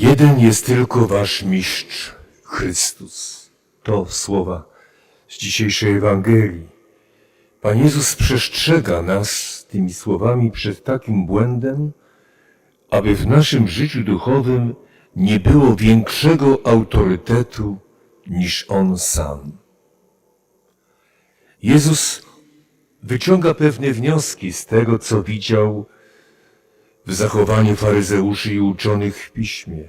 Jeden jest tylko wasz mistrz, Chrystus. To słowa z dzisiejszej Ewangelii. Pan Jezus przestrzega nas tymi słowami przed takim błędem, aby w naszym życiu duchowym nie było większego autorytetu niż On sam. Jezus wyciąga pewne wnioski z tego, co widział w zachowaniu faryzeuszy i uczonych w piśmie.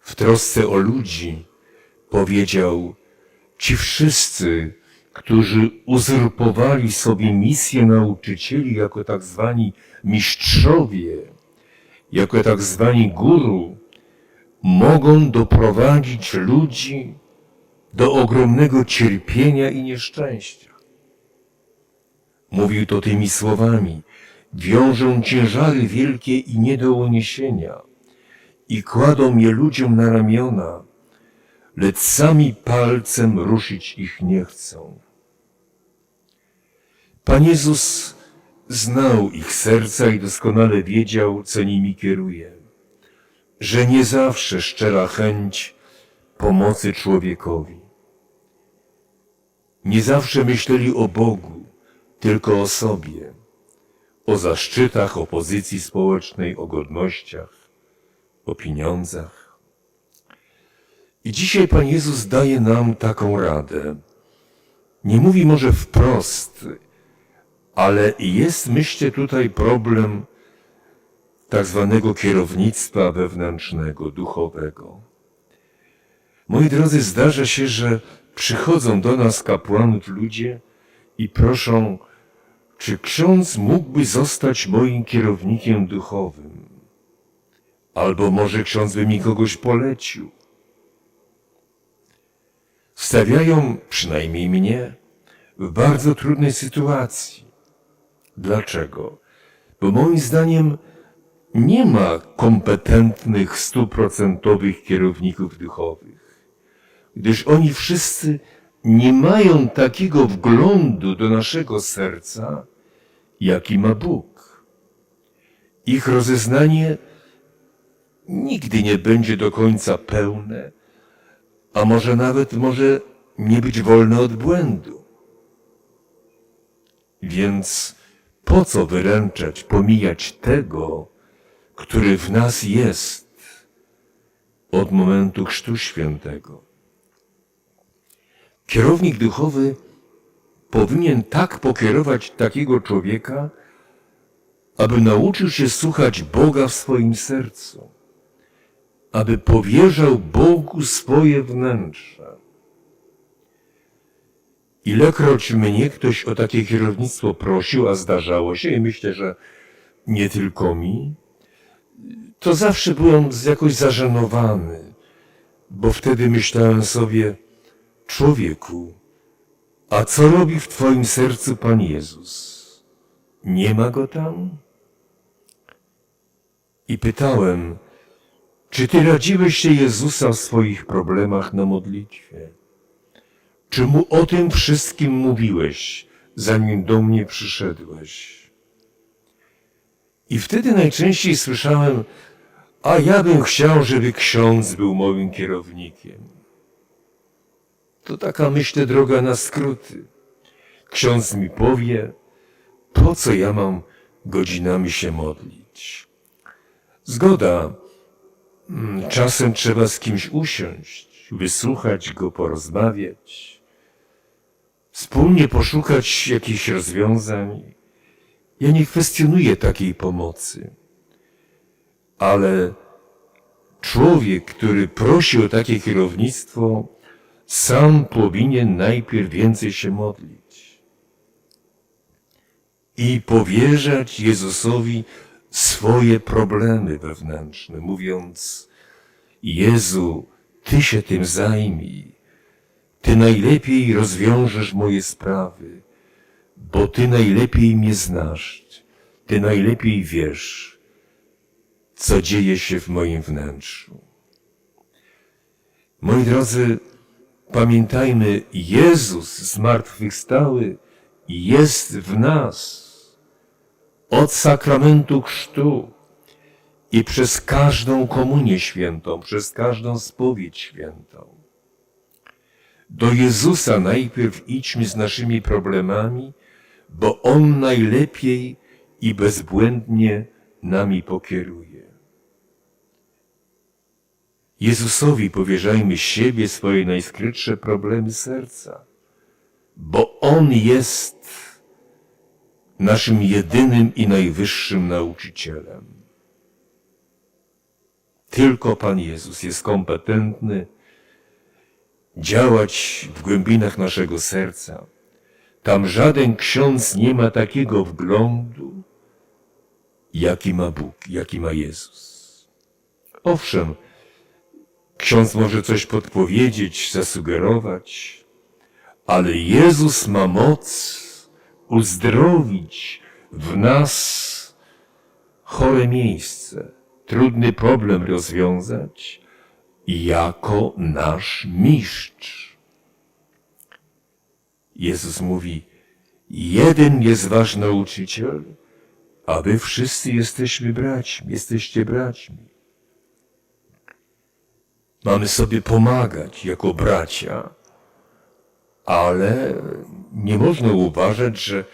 W trosce o ludzi powiedział, ci wszyscy, którzy uzurpowali sobie misję nauczycieli jako tak zwani mistrzowie, jako tak zwani guru, mogą doprowadzić ludzi do ogromnego cierpienia i nieszczęścia. Mówił to tymi słowami. Wiążą ciężary wielkie i nie do uniesienia i kładą je ludziom na ramiona, lecz sami palcem ruszyć ich nie chcą. Pan Jezus znał ich serca i doskonale wiedział, co nimi kieruje, że nie zawsze szczera chęć pomocy człowiekowi. Nie zawsze myśleli o Bogu, tylko o sobie, o zaszczytach, pozycji społecznej, o godnościach, o pieniądzach. I dzisiaj Pan Jezus daje nam taką radę. Nie mówi może wprost, ale jest, myślę, tutaj problem tak zwanego kierownictwa wewnętrznego, duchowego. Moi drodzy, zdarza się, że przychodzą do nas kapłanów ludzie i proszą, czy ksiądz mógłby zostać moim kierownikiem duchowym? Albo może ksiądz by mi kogoś polecił? Stawiają, przynajmniej mnie, w bardzo trudnej sytuacji. Dlaczego? Bo moim zdaniem nie ma kompetentnych, stuprocentowych kierowników duchowych, gdyż oni wszyscy nie mają takiego wglądu do naszego serca, jaki ma Bóg. Ich rozeznanie nigdy nie będzie do końca pełne, a może nawet może nie być wolne od błędu. Więc po co wyręczać, pomijać tego, który w nas jest od momentu Chrztu Świętego? Kierownik duchowy powinien tak pokierować takiego człowieka, aby nauczył się słuchać Boga w swoim sercu, aby powierzał Bogu swoje wnętrze. Ilekroć mnie ktoś o takie kierownictwo prosił, a zdarzało się, i myślę, że nie tylko mi, to zawsze byłem jakoś zażenowany, bo wtedy myślałem sobie, człowieku, a co robi w Twoim sercu Pan Jezus? Nie ma go tam? I pytałem, czy Ty radziłeś się Jezusa w swoich problemach na modlitwie? Czy Mu o tym wszystkim mówiłeś, zanim do mnie przyszedłeś? I wtedy najczęściej słyszałem, a ja bym chciał, żeby ksiądz był moim kierownikiem. To taka, myślę, droga na skróty. Ksiądz mi powie, po co ja mam godzinami się modlić. Zgoda, mm, czasem trzeba z kimś usiąść, wysłuchać go, porozmawiać, wspólnie poszukać jakichś rozwiązań. Ja nie kwestionuję takiej pomocy, ale człowiek, który prosi o takie kierownictwo, sam powinien najpierw więcej się modlić i powierzać Jezusowi swoje problemy wewnętrzne, mówiąc: Jezu, Ty się tym zajmij. Ty najlepiej rozwiążesz moje sprawy, bo Ty najlepiej mnie znasz, Ty najlepiej wiesz, co dzieje się w moim wnętrzu. Moi drodzy, Pamiętajmy, Jezus zmartwychwstały jest w nas od sakramentu chrztu i przez każdą komunię świętą, przez każdą spowiedź świętą. Do Jezusa najpierw idźmy z naszymi problemami, bo On najlepiej i bezbłędnie nami pokieruje. Jezusowi powierzajmy siebie, swoje najskrytsze problemy serca, bo On jest naszym jedynym i najwyższym nauczycielem. Tylko Pan Jezus jest kompetentny działać w głębinach naszego serca. Tam żaden ksiądz nie ma takiego wglądu, jaki ma Bóg, jaki ma Jezus. Owszem, ksiądz może coś podpowiedzieć, zasugerować, ale Jezus ma moc uzdrowić w nas chore miejsce, trudny problem rozwiązać jako nasz mistrz. Jezus mówi, jeden jest wasz nauczyciel, a wy wszyscy jesteśmy braćmi, jesteście braćmi. Mamy sobie pomagać jako bracia, ale nie można uważać, że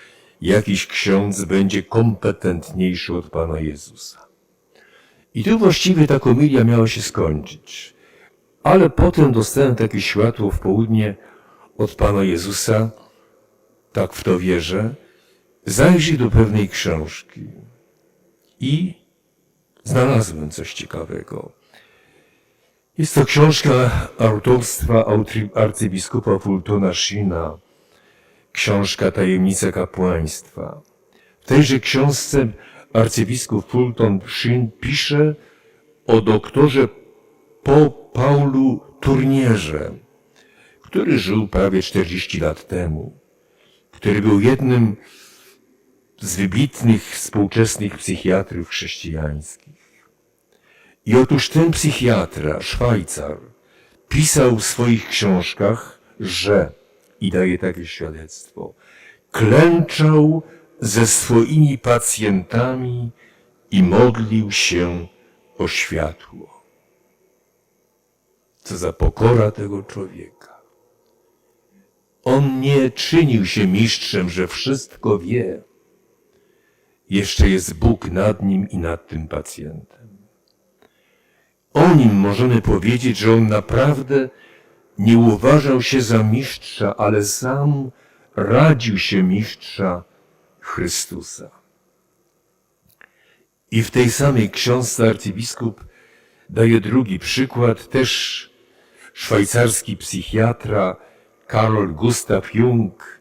jakiś ksiądz będzie kompetentniejszy od Pana Jezusa. I tu właściwie ta komilia miała się skończyć. Ale potem dostałem takie światło w południe od Pana Jezusa, tak w to wierzę, zajrzyj do pewnej książki. I znalazłem coś ciekawego. Jest to książka autorstwa arcybiskupa Fultona Shina, książka Tajemnice Kapłaństwa. W tejże książce arcybiskup Fulton Sheen pisze o doktorze po Paulu Turnierze, który żył prawie 40 lat temu, który był jednym z wybitnych współczesnych psychiatrów chrześcijańskich. I otóż ten psychiatra, Szwajcar, pisał w swoich książkach, że, i daje takie świadectwo, klęczał ze swoimi pacjentami i modlił się o światło. Co za pokora tego człowieka. On nie czynił się mistrzem, że wszystko wie. Jeszcze jest Bóg nad nim i nad tym pacjentem. O nim możemy powiedzieć, że on naprawdę nie uważał się za mistrza, ale sam radził się mistrza Chrystusa. I w tej samej książce arcybiskup daje drugi przykład, też szwajcarski psychiatra Karol Gustav Jung,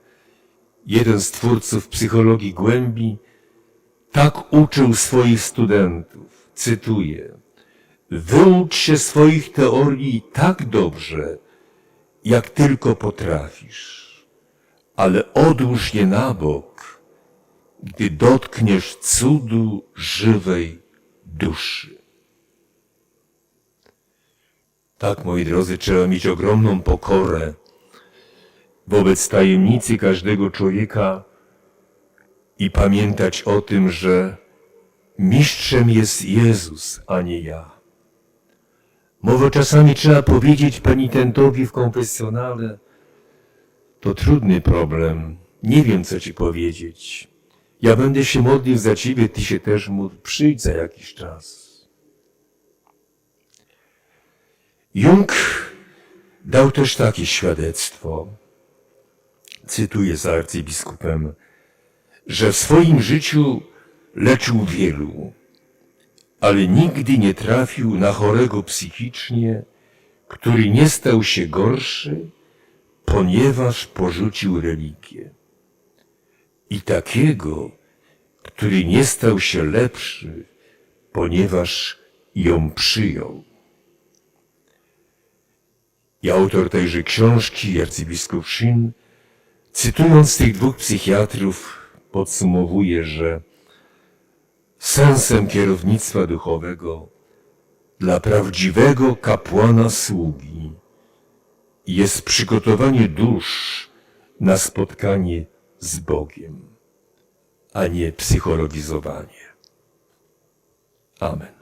jeden z twórców psychologii głębi, tak uczył swoich studentów, cytuję, wyucz się swoich teorii tak dobrze, jak tylko potrafisz, ale odłóż je na bok, gdy dotkniesz cudu żywej duszy. Tak, moi drodzy, trzeba mieć ogromną pokorę wobec tajemnicy każdego człowieka i pamiętać o tym, że mistrzem jest Jezus, a nie ja. Może czasami trzeba powiedzieć penitentowi w konfesjonale, to trudny problem, nie wiem co ci powiedzieć. Ja będę się modlił za ciebie, ty się też módl, przyjdź za jakiś czas. Jung dał też takie świadectwo, cytuję za arcybiskupem, że w swoim życiu leczył wielu, ale nigdy nie trafił na chorego psychicznie, który nie stał się gorszy, ponieważ porzucił religię. I takiego, który nie stał się lepszy, ponieważ ją przyjął. I autor tejże książki, arcybiskup Shin, cytując tych dwóch psychiatrów, podsumowuje, że sensem kierownictwa duchowego dla prawdziwego kapłana sługi jest przygotowanie dusz na spotkanie z Bogiem, a nie psychologizowanie. Amen.